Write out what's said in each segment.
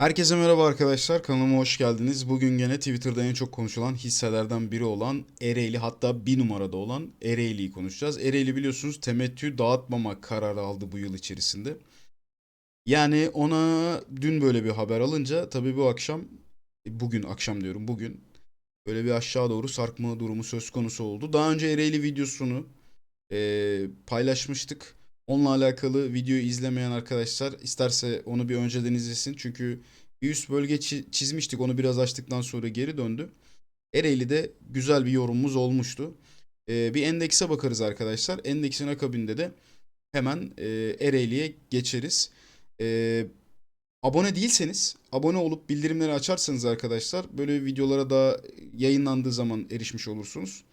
Herkese merhaba arkadaşlar. Kanalıma hoş geldiniz. Bugün gene Twitter'da en çok konuşulan hisselerden biri olan Ereğli hatta bir numarada olan Ereğli'yi konuşacağız. Ereğli biliyorsunuz temettü dağıtmama kararı aldı bu yıl içerisinde. Yani ona dün böyle bir haber alınca tabii bu akşam bugün akşam diyorum bugün böyle bir aşağı doğru sarkma durumu söz konusu oldu. Daha önce Ereğli videosunu e, paylaşmıştık. Onunla alakalı videoyu izlemeyen arkadaşlar isterse onu bir önceden izlesin. Çünkü bir üst bölge çi- çizmiştik. Onu biraz açtıktan sonra geri döndü. Ereğli'de güzel bir yorumumuz olmuştu. E, bir endekse bakarız arkadaşlar. Endeksin akabinde de hemen e, Ereğli'ye geçeriz. E, abone değilseniz abone olup bildirimleri açarsanız arkadaşlar böyle videolara da yayınlandığı zaman erişmiş olursunuz.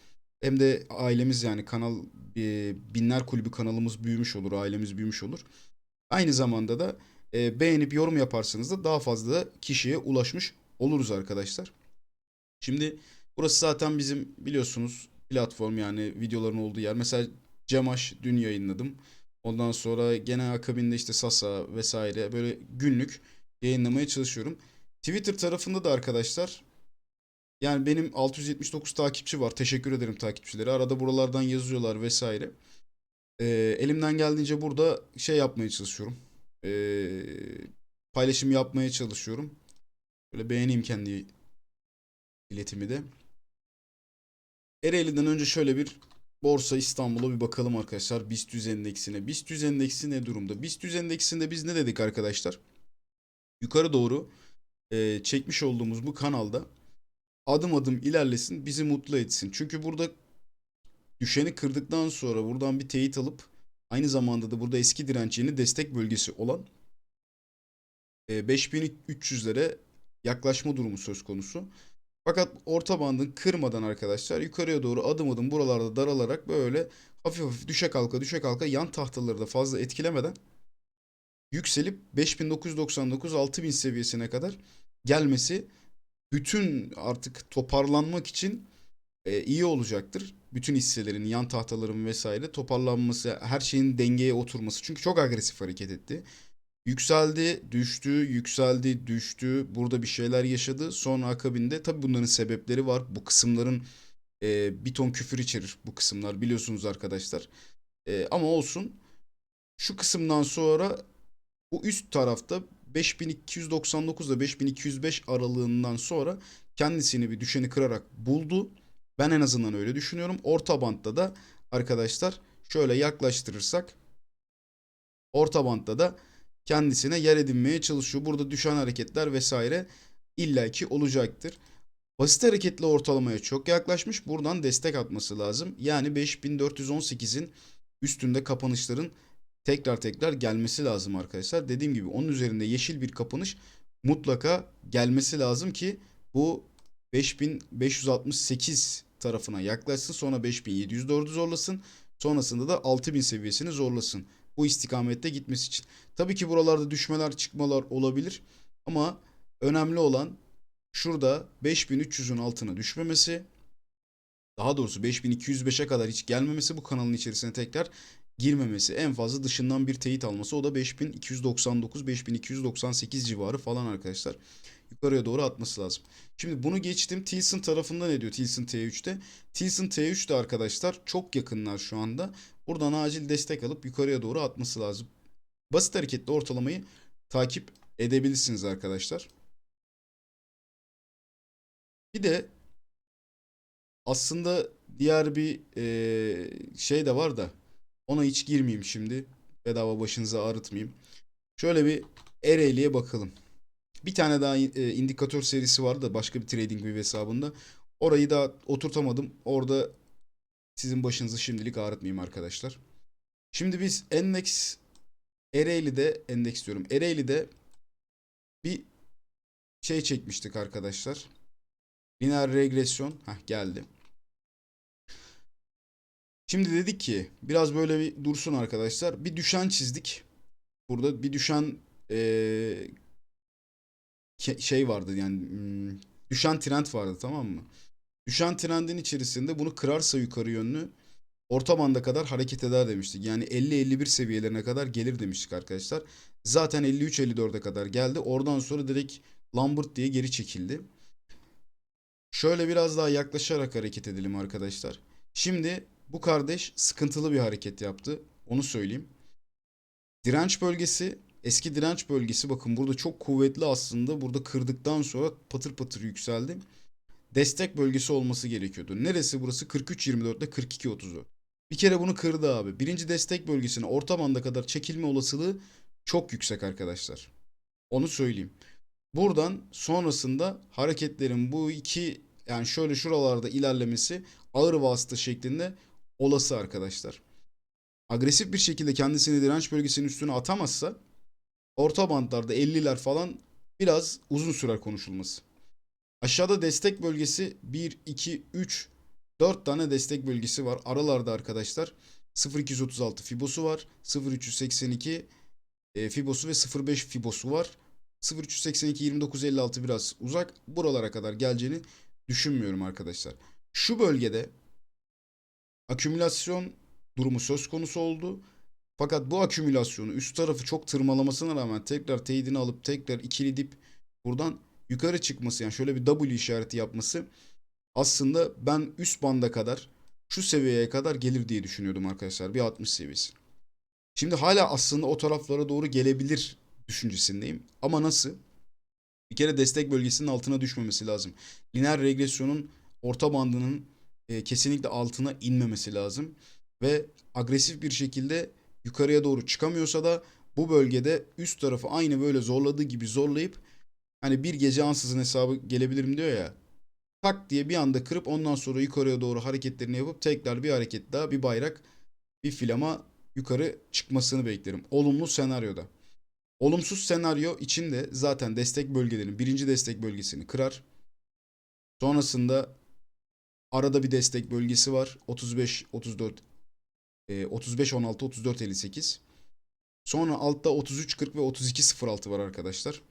Hem de ailemiz yani kanal e, Binler Kulübü kanalımız büyümüş olur, ailemiz büyümüş olur. Aynı zamanda da e, beğenip yorum yaparsanız da daha fazla kişiye ulaşmış oluruz arkadaşlar. Şimdi burası zaten bizim biliyorsunuz platform yani videoların olduğu yer. Mesela Cemaş dün yayınladım. Ondan sonra gene akabinde işte Sasa vesaire böyle günlük yayınlamaya çalışıyorum. Twitter tarafında da arkadaşlar yani benim 679 takipçi var. Teşekkür ederim takipçileri. Arada buralardan yazıyorlar vesaire. Ee, elimden geldiğince burada şey yapmaya çalışıyorum. Ee, paylaşım yapmaya çalışıyorum. Böyle beğeneyim kendi iletimi de. Ereğli'den önce şöyle bir Borsa İstanbul'a bir bakalım arkadaşlar. BIST 100 endeksine. BIST 100 endeksi ne durumda? BIST 100 endeksinde biz ne dedik arkadaşlar? Yukarı doğru e, çekmiş olduğumuz bu kanalda adım adım ilerlesin, bizi mutlu etsin. Çünkü burada düşeni kırdıktan sonra buradan bir teyit alıp aynı zamanda da burada eski direnç yeni destek bölgesi olan e, 5300'lere yaklaşma durumu söz konusu. Fakat orta bandın kırmadan arkadaşlar yukarıya doğru adım adım buralarda daralarak böyle hafif hafif düşe kalka düşe kalka yan tahtaları da fazla etkilemeden yükselip 5999 6000 seviyesine kadar gelmesi bütün artık toparlanmak için e, iyi olacaktır. Bütün hisselerin, yan tahtaların vesaire toparlanması, her şeyin dengeye oturması. Çünkü çok agresif hareket etti. Yükseldi, düştü, yükseldi, düştü. Burada bir şeyler yaşadı. Sonra akabinde tabii bunların sebepleri var. Bu kısımların e, bir ton küfür içerir bu kısımlar biliyorsunuz arkadaşlar. E, ama olsun. Şu kısımdan sonra bu üst tarafta 5299 ile 5205 aralığından sonra kendisini bir düşeni kırarak buldu. Ben en azından öyle düşünüyorum. Orta bantta da arkadaşlar şöyle yaklaştırırsak orta bantta da kendisine yer edinmeye çalışıyor. Burada düşen hareketler vesaire illaki olacaktır. Basit hareketli ortalamaya çok yaklaşmış. Buradan destek atması lazım. Yani 5418'in üstünde kapanışların tekrar tekrar gelmesi lazım arkadaşlar. Dediğim gibi onun üzerinde yeşil bir kapanış mutlaka gelmesi lazım ki bu 5568 tarafına yaklaşsın. Sonra 5704'ü zorlasın. Sonrasında da 6000 seviyesini zorlasın. Bu istikamette gitmesi için. Tabii ki buralarda düşmeler çıkmalar olabilir. Ama önemli olan şurada 5300'ün altına düşmemesi. Daha doğrusu 5205'e kadar hiç gelmemesi bu kanalın içerisine tekrar girmemesi. En fazla dışından bir teyit alması. O da 5299 5298 civarı falan arkadaşlar. Yukarıya doğru atması lazım. Şimdi bunu geçtim. Tilson tarafında ne diyor Tilson T3'te? Tilson T3'te arkadaşlar çok yakınlar şu anda. Buradan acil destek alıp yukarıya doğru atması lazım. Basit hareketli ortalamayı takip edebilirsiniz arkadaşlar. Bir de aslında diğer bir şey de var da ona hiç girmeyeyim şimdi. Bedava başınızı ağrıtmayayım. Şöyle bir Ereğli'ye bakalım. Bir tane daha e, indikatör serisi vardı da başka bir TradingView hesabında. Orayı da oturtamadım. Orada sizin başınızı şimdilik ağrıtmayayım arkadaşlar. Şimdi biz endeks Ereğli'de endeks diyorum. Ereğli'de bir şey çekmiştik arkadaşlar. Lineer regresyon. Heh geldi. Şimdi dedik ki biraz böyle bir dursun arkadaşlar. Bir düşen çizdik. Burada bir düşen ke- şey vardı yani hmm, düşen trend vardı tamam mı? Düşen trendin içerisinde bunu kırarsa yukarı yönlü orta banda kadar hareket eder demiştik. Yani 50-51 seviyelerine kadar gelir demiştik arkadaşlar. Zaten 53-54'e kadar geldi. Oradan sonra direkt Lambert diye geri çekildi. Şöyle biraz daha yaklaşarak hareket edelim arkadaşlar. Şimdi bu kardeş sıkıntılı bir hareket yaptı. Onu söyleyeyim. Direnç bölgesi, eski direnç bölgesi bakın burada çok kuvvetli aslında. Burada kırdıktan sonra patır patır yükseldi. Destek bölgesi olması gerekiyordu. Neresi burası? 43.24'te 42.30'u. Bir kere bunu kırdı abi. Birinci destek bölgesine orta banda kadar çekilme olasılığı çok yüksek arkadaşlar. Onu söyleyeyim. Buradan sonrasında hareketlerin bu iki yani şöyle şuralarda ilerlemesi ağır vasıta şeklinde olası arkadaşlar. Agresif bir şekilde kendisini direnç bölgesinin üstüne atamazsa orta bantlarda 50'ler falan biraz uzun sürer konuşulması. Aşağıda destek bölgesi 1, 2, 3, 4 tane destek bölgesi var. Aralarda arkadaşlar 0236 fibosu var. 0382 e, fibosu ve 05 fibosu var. 0382 2956 biraz uzak. Buralara kadar geleceğini düşünmüyorum arkadaşlar. Şu bölgede akümülasyon durumu söz konusu oldu. Fakat bu akümülasyonu üst tarafı çok tırmalamasına rağmen tekrar teyidini alıp tekrar ikili dip buradan yukarı çıkması yani şöyle bir W işareti yapması aslında ben üst banda kadar şu seviyeye kadar gelir diye düşünüyordum arkadaşlar. Bir 60 seviyesi. Şimdi hala aslında o taraflara doğru gelebilir düşüncesindeyim. Ama nasıl? Bir kere destek bölgesinin altına düşmemesi lazım. Lineer regresyonun orta bandının e, kesinlikle altına inmemesi lazım. Ve agresif bir şekilde yukarıya doğru çıkamıyorsa da bu bölgede üst tarafı aynı böyle zorladığı gibi zorlayıp hani bir gece ansızın hesabı gelebilirim diyor ya. Tak diye bir anda kırıp ondan sonra yukarıya doğru hareketlerini yapıp tekrar bir hareket daha bir bayrak bir filama yukarı çıkmasını beklerim. Olumlu senaryoda. Olumsuz senaryo içinde zaten destek bölgelerinin birinci destek bölgesini kırar. Sonrasında arada bir destek bölgesi var. 35 34 e, 35 16 34 58. Sonra altta 33 40 ve 32 06 var arkadaşlar.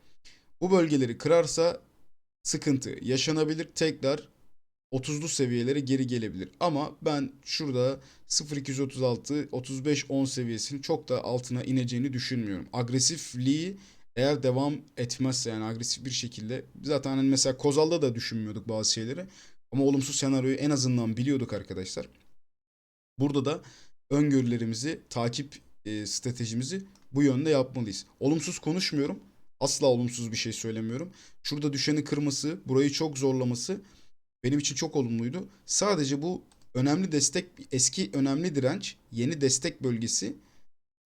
Bu bölgeleri kırarsa sıkıntı yaşanabilir. Tekrar 30'lu seviyelere geri gelebilir. Ama ben şurada 0236 35 10 seviyesinin çok da altına ineceğini düşünmüyorum. Agresifliği eğer devam etmezse yani agresif bir şekilde zaten hani mesela Kozal'da da düşünmüyorduk bazı şeyleri. Ama olumsuz senaryoyu en azından biliyorduk arkadaşlar. Burada da öngörülerimizi, takip e, stratejimizi bu yönde yapmalıyız. Olumsuz konuşmuyorum. Asla olumsuz bir şey söylemiyorum. Şurada düşeni kırması, burayı çok zorlaması benim için çok olumluydu. Sadece bu önemli destek, eski önemli direnç, yeni destek bölgesi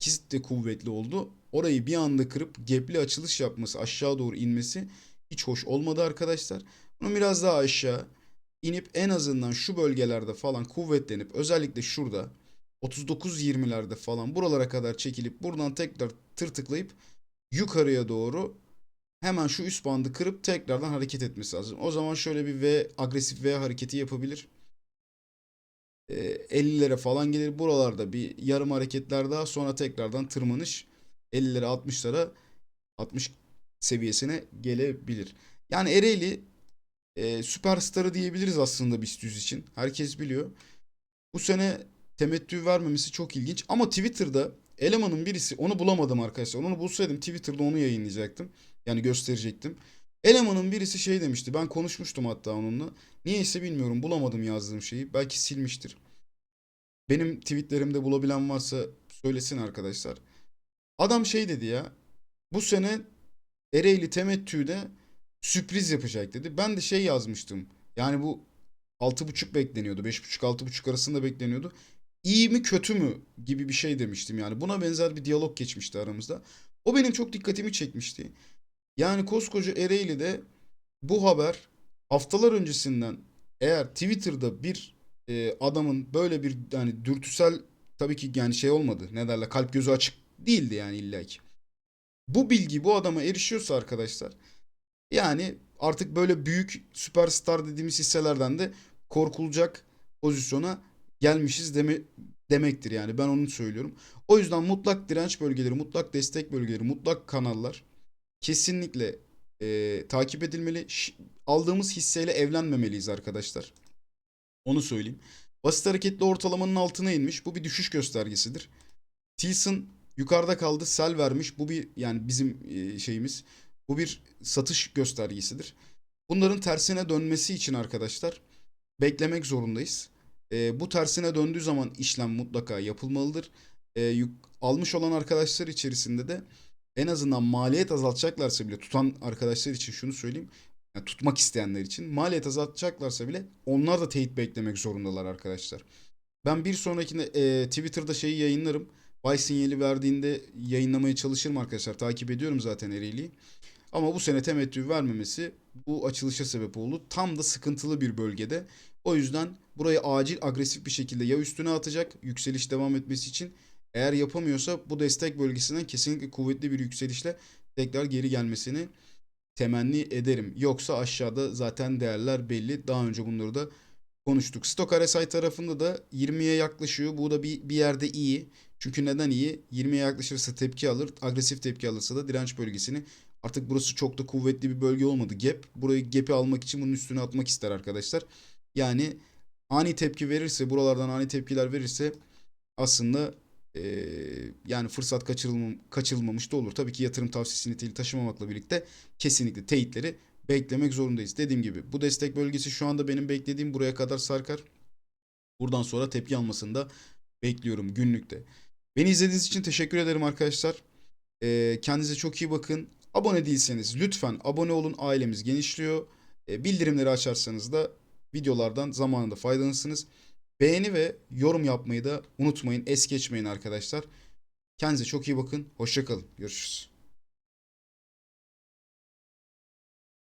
ikisi de kuvvetli oldu. Orayı bir anda kırıp gepli açılış yapması, aşağı doğru inmesi hiç hoş olmadı arkadaşlar. Bunu biraz daha aşağı inip en azından şu bölgelerde falan kuvvetlenip özellikle şurada 39-20'lerde falan buralara kadar çekilip buradan tekrar tırtıklayıp yukarıya doğru hemen şu üst bandı kırıp tekrardan hareket etmesi lazım. O zaman şöyle bir V agresif V hareketi yapabilir. E, 50'lere falan gelir. Buralarda bir yarım hareketler daha sonra tekrardan tırmanış 50'lere 60'lara 60 seviyesine gelebilir. Yani Ereğli e, süperstarı diyebiliriz aslında BIST 100 için. Herkes biliyor. Bu sene temettü vermemesi çok ilginç. Ama Twitter'da elemanın birisi onu bulamadım arkadaşlar. Onu bulsaydım Twitter'da onu yayınlayacaktım. Yani gösterecektim. Elemanın birisi şey demişti. Ben konuşmuştum hatta onunla. Niyeyse bilmiyorum bulamadım yazdığım şeyi. Belki silmiştir. Benim tweetlerimde bulabilen varsa söylesin arkadaşlar. Adam şey dedi ya. Bu sene Ereğli temettüde sürpriz yapacak dedi. Ben de şey yazmıştım. Yani bu 6.5 bekleniyordu. 5.5-6.5 arasında bekleniyordu. İyi mi kötü mü gibi bir şey demiştim yani. Buna benzer bir diyalog geçmişti aramızda. O benim çok dikkatimi çekmişti. Yani koskoca Ereğli'de bu haber haftalar öncesinden eğer Twitter'da bir e, adamın böyle bir yani dürtüsel tabii ki yani şey olmadı. Ne derler kalp gözü açık değildi yani illaki. Bu bilgi bu adama erişiyorsa arkadaşlar yani artık böyle büyük süperstar dediğimiz hisselerden de korkulacak pozisyona gelmişiz deme, demektir yani ben onu söylüyorum. O yüzden mutlak direnç bölgeleri, mutlak destek bölgeleri, mutlak kanallar kesinlikle e, takip edilmeli. Ş- aldığımız hisseyle evlenmemeliyiz arkadaşlar. Onu söyleyeyim. Basit hareketli ortalamanın altına inmiş. Bu bir düşüş göstergesidir. Tilson yukarıda kaldı. Sell vermiş. Bu bir yani bizim e, şeyimiz. Bu bir satış göstergesidir. Bunların tersine dönmesi için arkadaşlar beklemek zorundayız. E, bu tersine döndüğü zaman işlem mutlaka yapılmalıdır. E, yük- almış olan arkadaşlar içerisinde de en azından maliyet azaltacaklarsa bile tutan arkadaşlar için şunu söyleyeyim. Yani tutmak isteyenler için maliyet azaltacaklarsa bile onlar da teyit beklemek zorundalar arkadaşlar. Ben bir sonrakinde e, Twitter'da şeyi yayınlarım. Buy sinyali verdiğinde yayınlamaya çalışırım arkadaşlar. Takip ediyorum zaten Ereğli'yi. Ama bu sene temettü vermemesi bu açılışa sebep oldu. Tam da sıkıntılı bir bölgede. O yüzden burayı acil agresif bir şekilde ya üstüne atacak yükseliş devam etmesi için eğer yapamıyorsa bu destek bölgesinden kesinlikle kuvvetli bir yükselişle tekrar geri gelmesini temenni ederim. Yoksa aşağıda zaten değerler belli. Daha önce bunları da konuştuk. Stok RSI tarafında da 20'ye yaklaşıyor. Bu da bir, bir yerde iyi. Çünkü neden iyi? 20'ye yaklaşırsa tepki alır. Agresif tepki alırsa da direnç bölgesini artık burası çok da kuvvetli bir bölge olmadı. Gap. Burayı gap'i almak için bunun üstüne atmak ister arkadaşlar. Yani ani tepki verirse buralardan ani tepkiler verirse aslında eee, yani fırsat kaçırılmam, kaçırılmamış da olur. Tabii ki yatırım tavsiyesi niteliği taşımamakla birlikte kesinlikle teyitleri beklemek zorundayız. Dediğim gibi bu destek bölgesi şu anda benim beklediğim buraya kadar sarkar. Buradan sonra tepki almasını da bekliyorum günlükte. Beni izlediğiniz için teşekkür ederim arkadaşlar. Ee, kendinize çok iyi bakın. Abone değilseniz lütfen abone olun. Ailemiz genişliyor. Ee, bildirimleri açarsanız da videolardan zamanında faydalanırsınız. Beğeni ve yorum yapmayı da unutmayın. Es geçmeyin arkadaşlar. Kendinize çok iyi bakın. Hoşçakalın. Görüşürüz.